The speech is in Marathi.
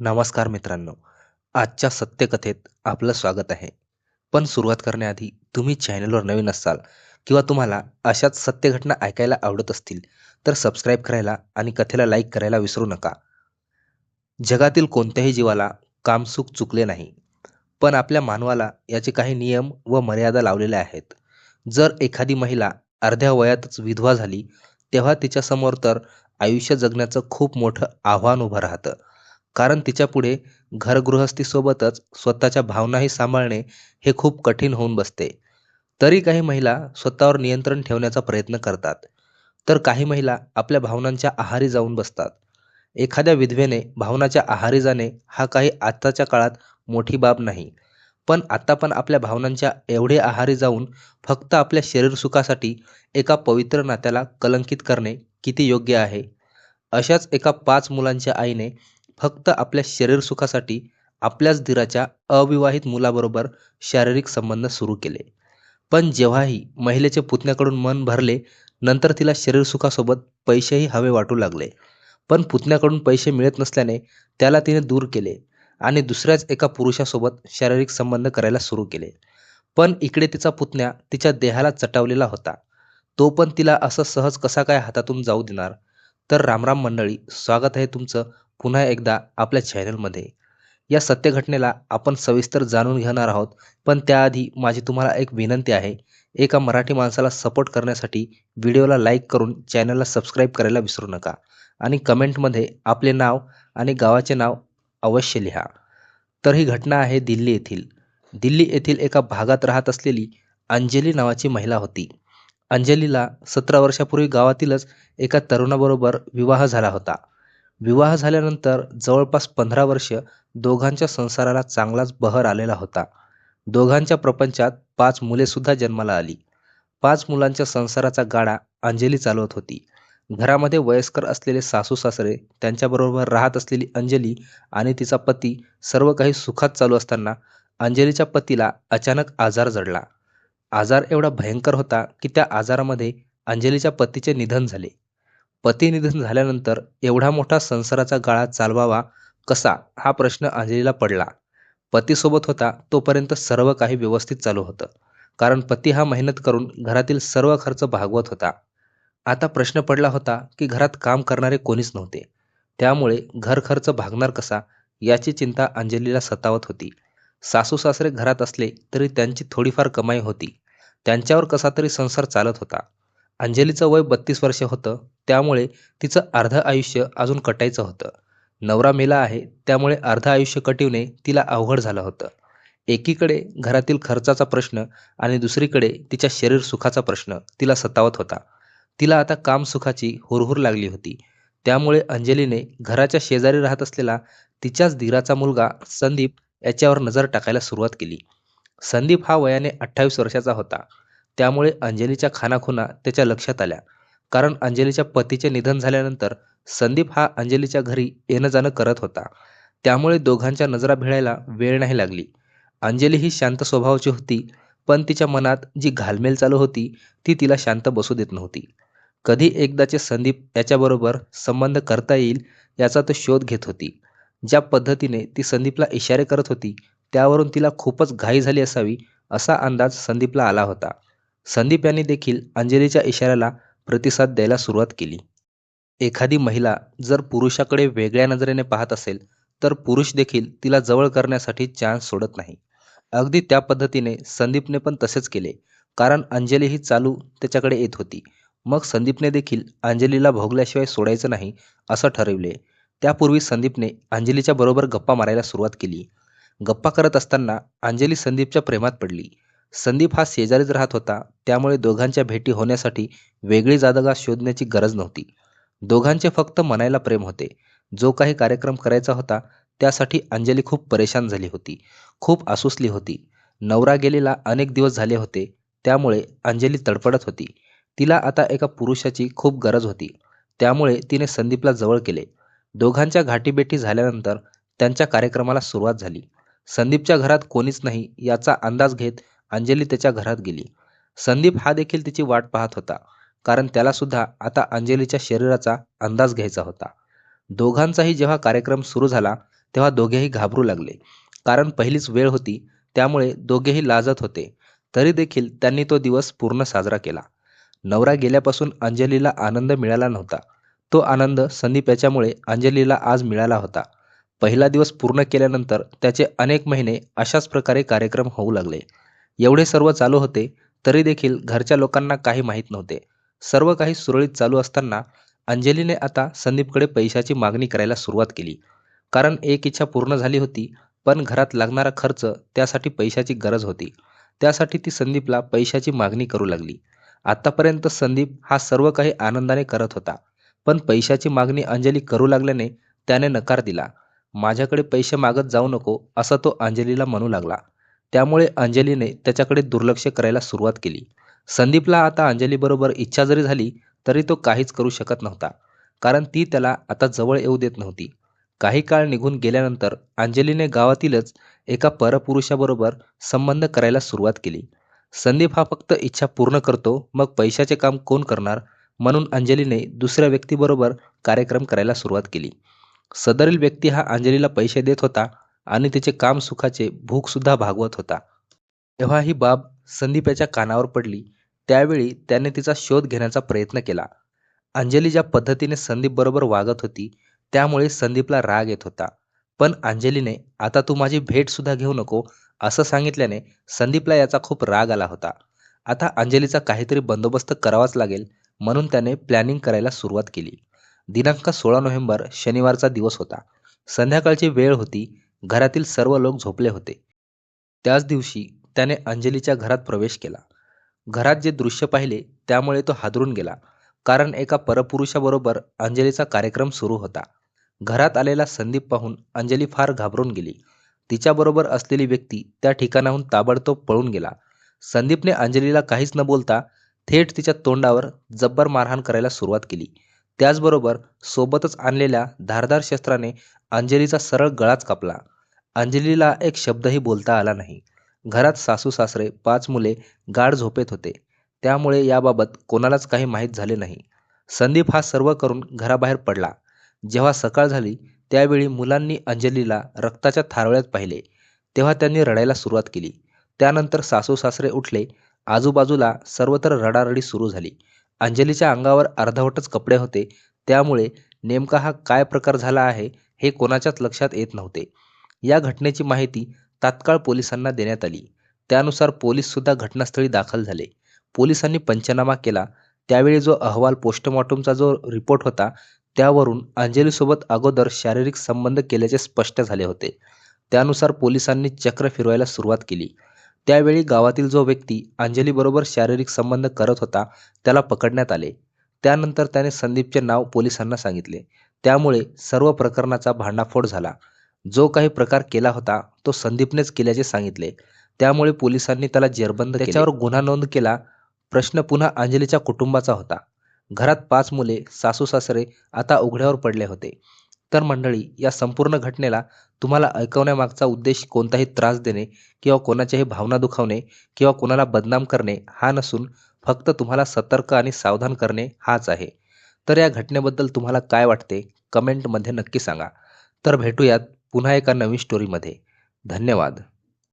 नमस्कार मित्रांनो. आजच्या सत्यकथेत आपलं स्वागत आहे. पण सुरुवात करण्याआधी तुम्ही चॅनलवर नवीन असाल किंवा तुम्हाला अशाच सत्यघटना ऐकायला आवडत असतील तर सबस्क्राईब करायला आणि कथेला लाईक करायला विसरू नका. जगातील कोणत्याही जीवाला कामसुख चुकले नाही. पण आपल्या मानवाला याचे काही नियम व मर्यादा लावलेल्या आहेत. जर एखादी महिला अर्ध्या वयातच विधवा झाली तेव्हा तिच्यासमोर तर आयुष्य जगण्याचं खूप मोठं आव्हान उभं राहतं. कारण तिच्यापुढे घरगृहस्थीसोबतच स्वतःच्या भावनाही सांभाळणे हे खूप कठीण होऊन बसते. तरी काही महिला स्वतःवर नियंत्रण ठेवण्याचा प्रयत्न करतात. तर काही महिला आपल्या भावनांच्या आहारी जाऊन बसतात. एखाद्या विधवेने भावनाच्या आहारी जाणे हा काही आत्ताच्या काळात मोठी बाब नाही. पण आता पण आपल्या भावनांच्या एवढे आहारी जाऊन फक्त आपल्या शरीर सुखासाठी एका पवित्र नात्याला कलंकित करणे किती योग्य आहे? अशाच एका पाच मुलांच्या आईने फक्त आपल्या शरीर सुखासाठी आपल्याच धीराच्या अविवाहित मुलाबरोबर शारीरिक संबंध सुरू केले. पण जेव्हाही महिलेचे पुतण्याकडून मन भरले नंतर तिला शरीर सुखासोबत पैसेही हवे वाटू लागले. पण पुतण्याकडून पैसे मिळत नसल्याने त्याला तिने दूर केले आणि दुसऱ्याच एका पुरुषासोबत शारीरिक संबंध करायला सुरू केले. पण इकडे तिचा पुतण्या तिच्या देहाला चटावलेला होता. तो पण तिला असं सहज कसा काय हातातून जाऊ देणार? तर रामराम मंडळी स्वागत आहे तुमचं पुन्हा एकदा आपल्या चॅनलमध्ये. या सत्यघटनेला आपण सविस्तर जाणून घेणार आहोत पण त्याआधी माझी तुम्हाला एक विनंती आहे एका मराठी माणसाला सपोर्ट करण्यासाठी व्हिडिओला लाईक करून चॅनलला सबस्क्राईब करायला विसरू नका आणि कमेंटमध्ये आपले नाव आणि गावाचे नाव अवश्य लिहा. तर ही घटना आहे दिल्ली येथील. दिल्ली येथील एका भागात राहत असलेली अंजली नावाची महिला होती. अंजलीला सतरा वर्षापूर्वी गावातीलच एका तरुणाबरोबर विवाह झाला होता. विवाह झाल्यानंतर जवळपास पंधरा वर्ष दोघांच्या संसाराला चांगलाच बहर आलेला होता. दोघांच्या प्रपंचात पाच मुलेसुद्धा जन्माला आली. पाच मुलांच्या संसाराचा गाडा अंजली चालवत होती. घरामध्ये वयस्कर असलेले सासू सासरे त्यांच्याबरोबर राहत असलेली अंजली आणि तिचा पती सर्व काही सुखात चालू असताना अंजलीच्या पतीला अचानक आजार जडला. आजार एवढा भयंकर होता की त्या आजारामध्ये अंजलीच्या पतीचे निधन झाले. पती निधन झाल्यानंतर एवढा मोठा संसाराचा गाळा चालवावा कसा हा प्रश्न अंजलीला पडला. पतीसोबत होता तोपर्यंत सर्व काही व्यवस्थित चालू होतं. कारण पती हा मेहनत करून घरातील सर्व खर्च भागवत होता. आता प्रश्न पडला होता की घरात काम करणारे कोणीच नव्हते. त्यामुळे घर खर्च भागणार कसा याची चिंता अंजलीला सतावत होती. सासू सासरे घरात असले तरी त्यांची थोडीफार कमाई होती. त्यांच्यावर कसा तरी संसार चालत होता. अंजलीचं वय बत्तीस वर्ष होतं. त्यामुळे तिचं अर्ध आयुष्य अजून कटायचं होतं. नवरा मेला आहे त्यामुळे अर्ध आयुष्य कटिवणे तिला अवघड झालं होतं. एकीकडे घरातील खर्चाचा प्रश्न आणि दुसरीकडे तिच्या शरीर सुखाचा प्रश्न तिला सतावत होता. तिला आता काम सुखाची हुरहुर लागली होती. त्यामुळे अंजलीने घराच्या शेजारी राहत असलेला तिच्याच धीराचा मुलगा संदीप याच्यावर नजर टाकायला सुरुवात केली. संदीप हा वयाने अठ्ठावीस वर्षाचा होता. त्यामुळे अंजलीच्या खानाखुना त्याच्या लक्षात आल्या. कारण अंजलीच्या पतीचे निधन झाल्यानंतर संदीप हा अंजलीच्या घरी येणं जाणं करत होता. त्यामुळे दोघांच्या नजरा भिळायला वेळ नाही लागली. अंजली ही शांत स्वभावाची होती पण तिच्या मनात जी घालमेल चालू होती ती तिला शांत बसू देत नव्हती. कधी एकदाचे संदीप याच्याबरोबर संबंध करता येईल याचा तो शोध घेत होती. ज्या पद्धतीने ती संदीपला इशारे करत होती त्यावरून तिला खूपच घाई झाली असावी असा अंदाज संदीपला आला होता. संदीप यांनी देखील अंजलीच्या इशाऱ्याला प्रतिसाद द्यायला सुरुवात केली. एखादी महिला जर पुरुषाकडे वेगळ्या नजरेने पाहत असेल तर पुरुष देखील तिला जवळ करण्यासाठी चान्स सोडत नाही. अगदी त्या पद्धतीने संदीपने पण तसेच केले कारण अंजली ही चालू त्याच्याकडे येत होती. मग संदीपने देखील अंजलीला भोगल्याशिवाय सोडायचं नाही असं ठरविले. त्यापूर्वी संदीपने अंजलीच्या बरोबर गप्पा मारायला सुरुवात केली. गप्पा करत असताना अंजली संदीपच्या प्रेमात पडली. संदीप हा शेजारीच राहत होता. त्यामुळे दोघांच्या भेटी होण्यासाठी वेगळी जादगा शोधण्याची गरज नव्हती. दोघांचे फक्त मनायला प्रेम होते. जो काही कार्यक्रम करायचा होता त्यासाठी अंजली खूप परेशान झाली होती. खूप आसुसली होती. नवरा गेलेला अनेक दिवस झाले होते. त्यामुळे अंजली तडफडत होती. तिला आता एका पुरुषाची खूप गरज होती. त्यामुळे तिने संदीपला जवळ केले. दोघांच्या घाटीबेटी झाल्यानंतर त्यांच्या कार्यक्रमाला सुरुवात झाली. संदीपच्या घरात कोणीच नाही याचा अंदाज घेत अंजली त्याच्या घरात गेली. संदीप हा देखील तिची वाट पाहत होता कारण त्याला सुद्धा आता अंजलीच्या शरीराचा अंदाज घ्यायचा होता. दोघांचाही जेव्हा कार्यक्रम सुरू झाला तेव्हा दोघेही घाबरू लागले. कारण पहिलीच वेळ होती त्यामुळे दोघेही लाजत होते. तरी देखील त्यांनी तो दिवस पूर्ण साजरा केला. नवरा गेल्यापासून अंजलीला आनंद मिळाला नव्हता. तो आनंद संदीप याच्यामुळे अंजलीला आज मिळाला होता. पहिला दिवस पूर्ण केल्यानंतर त्याचे अनेक महिने अशाच प्रकारे कार्यक्रम होऊ लागले. एवढे सर्व चालू होते तरी देखील घरच्या लोकांना काही माहीत नव्हते. सर्व काही सुरळीत चालू असताना अंजलीने आता संदीपकडे पैशाची मागणी करायला सुरुवात केली. कारण एक इच्छा पूर्ण झाली होती पण घरात लागणारा खर्च त्यासाठी पैशाची गरज होती. त्यासाठी ती संदीपला पैशाची मागणी करू लागली. आतापर्यंत संदीप हा सर्व काही आनंदाने करत होता. पण पैशाची मागणी अंजली करू लागल्याने त्याने नकार दिला. माझ्याकडे पैसे मागत जाऊ नको असं तो अंजलीला म्हणू लागला. त्यामुळे अंजलीने त्याच्याकडे दुर्लक्ष करायला सुरुवात केली. संदीपला आता अंजलीबरोबर इच्छा जरी झाली तरी तो काहीच करू शकत नव्हता. कारण ती त्याला आता जवळ येऊ देत नव्हती. काही काळ निघून गेल्यानंतर अंजलीने गावातीलच एका परपुरुषाबरोबर संबंध करायला सुरुवात केली. संदीप हा फक्त इच्छा पूर्ण करतो मग पैशाचे काम कोण करणार? म्हणून अंजलीने दुसऱ्या व्यक्तीबरोबर कार्यक्रम करायला सुरुवात केली. सदरील व्यक्ती हा अंजलीला पैसे देत होता आणि तिचे काम सुखाचे भूकसुद्धा भागवत होता. तेव्हा ही बाब संदीपाच्या कानावर पडली. त्यावेळी त्याने तिचा शोध घेण्याचा प्रयत्न केला. अंजली ज्या पद्धतीने संदीप बरोबर वागत होती त्यामुळे संदीपला राग येत होता. पण अंजलीने आता तू माझी भेट सुद्धा घेऊ नको असं सांगितल्याने संदीपला याचा खूप राग आला होता. आता अंजलीचा काहीतरी बंदोबस्त करावाच लागेल म्हणून त्याने प्लॅनिंग करायला सुरुवात केली. दिनांक सोळा नोव्हेंबर शनिवारचा दिवस होता. संध्याकाळची वेळ होती घरातील सर्व लोक झोपले होते. त्याच दिवशी त्याने अंजलीच्या घरात प्रवेश केला. घरात जे दृश्य पाहिले त्यामुळे तो हादरून गेला कारण एका परपुरुषाबरोबर अंजलीचा कार्यक्रम सुरू होता. घरात आलेला संदीप पाहून अंजली फार घाबरून गेली. तिच्याबरोबर असलेली व्यक्ती त्या ठिकाणाहून ताबडतोब पळून गेला. संदीपने अंजलीला काहीच न बोलता थेट तिच्या तोंडावर जब्बर मारहाण करायला सुरुवात केली. त्याचबरोबर सोबतच आणलेल्या धारदार शस्त्राने अंजलीचा सरळ गळाच कापला. अंजलीला एक शब्दही बोलता आला नाही. घरात सासू सासरे पाच मुले गाढ झोपेत होते. त्यामुळे याबाबत कोणालाच काही माहीत झाले नाही. संदीप हा सर्व करून घराबाहेर पडला. जेव्हा सकाळ झाली त्यावेळी मुलांनी अंजलीला रक्ताच्या थारोळ्यात पाहिले. तेव्हा त्यांनी रडायला सुरुवात केली. त्यानंतर सासू सासरे उठले. आजूबाजूला सर्वत्र रडारडी सुरू झाली. अंजलीच्या अंगावर अर्धवटच कपडे होते. त्यामुळे नेमका हा काय प्रकार झाला आहे हे कोणाच्याच लक्षात येत नव्हते. या घटनेची माहिती तात्काळ पोलिसांना देण्यात आली. त्यानुसार पोलीससुद्धा घटनास्थळी दाखल झाले. पोलिसांनी पंचनामा केला. त्यावेळी जो अहवाल पोस्टमॉर्टमचा जो रिपोर्ट होता त्यावरून अंजलीसोबत अगोदर शारीरिक संबंध केल्याचे स्पष्ट झाले होते. त्यानुसार पोलिसांनी चक्र फिरवायला सुरुवात केली. त्यावेळी गावातील जो व्यक्ती अंजलीबरोबर शारीरिक संबंध करत होता त्याला पकडण्यात आले. त्यानंतर त्याने संदीपचे नाव पोलिसांना सांगितले. त्यामुळे सर्व प्रकरणाचा भांडाफोड झाला. जो काही प्रकार केला होता तो संदीपनेच केल्याचे सांगितले. त्यामुळे पोलिसांनी त्याला जेरबंद त्याच्यावर गुन्हा नोंद केला. प्रश्न पुन्हा अंजलीच्या कुटुंबाचा होता. घरात पाच मुले सासू सासरे आता उघड्यावर पडले होते. तर मंडळी या संपूर्ण घटनेला तुम्हाला ऐकवण्यामागचा उद्देश कोणताही त्रास देणे किंवा कोणाच्याही भावना दुखावणे किंवा कोणाला बदनाम करणे हा नसून फक्त तुम्हाला सतर्क आणि सावधान करणे हाच आहे. तर या घटनेबद्दल तुम्हाला काय वाटते? कमेंटमध्ये नक्की सांगा. तर भेटूयात पुन्हा एका नवीन स्टोरीमध्ये धन्यवाद.